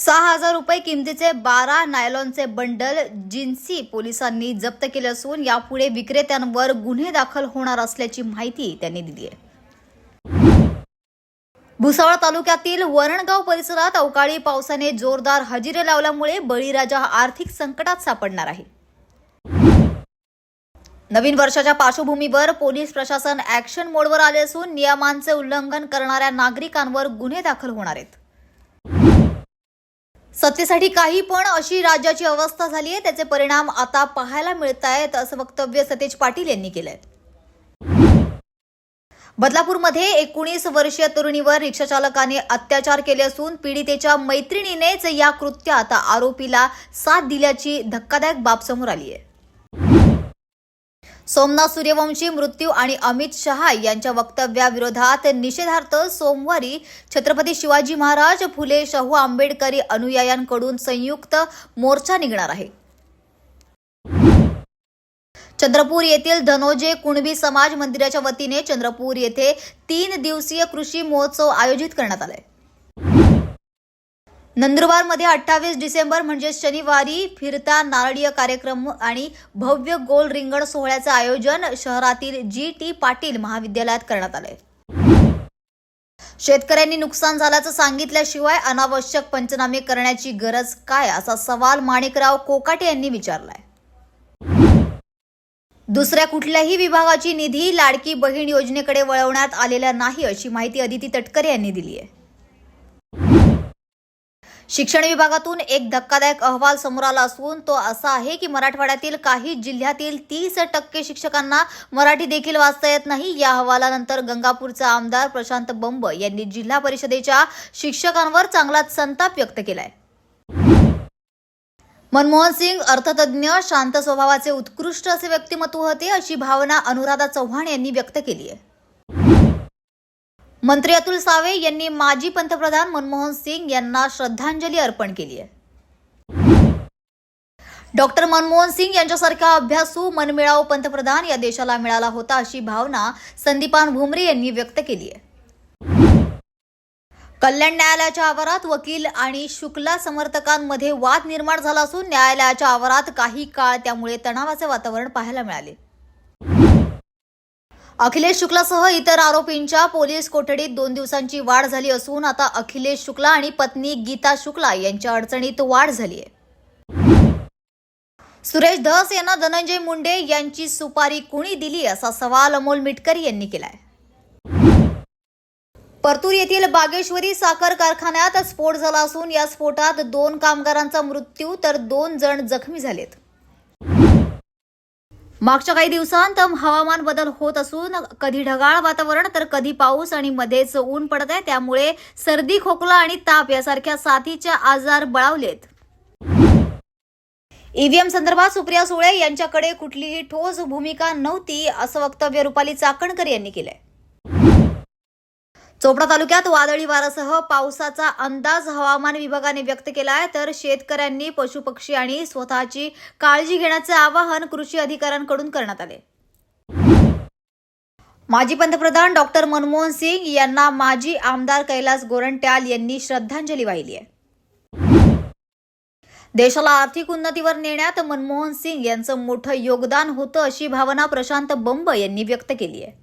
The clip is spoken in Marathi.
सहा हजार रुपये किमतीचे बारा नायलॉनचे बंडल जिन्सी पोलिसांनी जप्त केले असून यापुढे विक्रेत्यांवर गुन्हे दाखल होणार असल्याची माहिती त्यांनी दिली आहे. भुसावळ तालुक्यातील वरणगाव परिसरात अवकाळी पावसाने जोरदार हजेरी लावल्यामुळे बळीराजा आर्थिक संकटात सापडणार आहे. नवीन वर्षाच्या पार्श्वभूमीवर पोलीस प्रशासन ऍक्शन मोडवर आले असून नियमांचे उल्लंघन करणाऱ्या नागरिकांवर गुन्हे दाखल होणार आहेत. सत्तेसाठी काही पण अशी राज्याची अवस्था झाली आहे त्याचे परिणाम आता पाहायला मिळत आहेत असं वक्तव्य सतेज पाटील यांनी केलंय. बदलापूरमध्ये एकोणीस वर्षीय तरुणीवर रिक्षाचालकाने अत्याचार केले असून पीडितेच्या मैत्रिणीनेच या कृत्यात आरोपीला साथ दिल्याची धक्कादायक बाब समोर आली आहे सोमनाथ सूर्यवंशी मृत्यू आणि अमित शहा यांच्या वक्तव्याविरोधात निषेधार्थ सोमवारी छत्रपती शिवाजी महाराज फुले शाहू आंबेडकरी अनुयायांकडून संयुक्त मोर्चा निघणार आहे. चंद्रपूर येथील धनोजे कुणबी समाज मंदिराच्या वतीने चंद्रपूर येथे तीन दिवसीय कृषी महोत्सव आयोजित करण्यात आलाय. नंदुरबारमध्ये अठ्ठावीस डिसेंबर म्हणजे शनिवारी फिरता नारळीय कार्यक्रम आणि भव्य गोल रिंगण सोहळ्याचं आयोजन शहरातील जी टी पाटील महाविद्यालयात करण्यात आलंय. शेतकऱ्यांनी नुकसान झाल्याचं सांगितल्याशिवाय अनावश्यक पंचनामे करण्याची गरज काय असा सवाल माणिकराव कोकाटे यांनी विचारलाय. दुसऱ्या कुठल्याही विभागाची निधी लाडकी बहीण योजनेकडे वळवण्यात आलेला नाही अशी माहिती अदिती तटकरे यांनी दिली आहे शिक्षण विभागातून एक धक्कादायक अहवाल समोर आला असून तो असा आहे की मराठवाड्यातील काही जिल्ह्यातील तीस टक्के शिक्षकांना मराठी देखील वाचता येत नाही. या अहवालानंतर गंगापूरचा आमदार प्रशांत बंब यांनी जिल्हा परिषदेच्या शिक्षकांवर चांगलाच संताप व्यक्त केलाय. मनमोहन सिंग अर्थतज्ञ शांत स्वभावाचे उत्कृष्ट असे व्यक्तिमत्व होते अशी भावना अनुराधा चव्हाण यांनी व्यक्त केली आहे. मंत्री अतुल सावे यांनी माजी पंतप्रधान मनमोहन सिंग यांना श्रद्धांजली अर्पण केली आहे. डॉक्टर मनमोहन सिंग यांच्यासारखा अभ्यासू मनमिळाऊ पंतप्रधान या देशाला मिळाला होता अशी भावना संदीपान भुमरे यांनी व्यक्त केली आहे. कल्याण न्यायालयाच्या आवारात वकील आणि शुक्ला समर्थकांमध्ये वाद निर्माण झाला असून न्यायालयाच्या आवारात काही काळ त्यामुळे तणावाचे वातावरण पाहायला मिळाले. अखिलेश शुक्लासह इतर आरोपींच्या पोलीस कोठडीत दोन दिवसांची वाढ झाली असून आता अखिलेश शुक्ला आणि पत्नी गीता शुक्ला यांच्या अडचणीत वाढ झाली आहे. सुरेश धस यांना धनंजय मुंडे यांची सुपारी कुणी दिली असा सवाल अमोल मिटकरी यांनी केलाय. परतूर येथील बागेश्वरी साखर कारखान्यात स्फोट झाला असून या स्फोटात दोन कामगारांचा मृत्यू तर दोन जण जखमी झालेत. मागच्या काही दिवसांत हवामान बदल होत असून कधी ढगाळ वातावरण तर कधी पाऊस आणि मध्येच ऊन पडत आहे. त्यामुळे सर्दी खोकला आणि ताप यासारख्या साथीचे आजार बळावलेत. ईव्हीएम संदर्भात सुप्रिया सुळे यांच्याकडे कुठलीही ठोस भूमिका नव्हती असं वक्तव्य रुपाली चाकणकर यांनी केलंय. चोपडा तालुक्यात वादळी वारासह पावसाचा अंदाज हवामान विभागाने व्यक्त केला आहे. तर शेतकऱ्यांनी पशुपक्षी आणि स्वतःची काळजी घेण्याचे आवाहन कृषी अधिकाऱ्यांकडून करण्यात आले. माजी पंतप्रधान डॉक्टर मनमोहन सिंग यांना माजी आमदार कैलास गोरंट्याल यांनी श्रद्धांजली वाहिली आहे. देशाला आर्थिक उन्नतीवर नेण्यात मनमोहन सिंग यांचं मोठं योगदान होतं अशी भावना प्रशांत बंब यांनी व्यक्त केली आहे.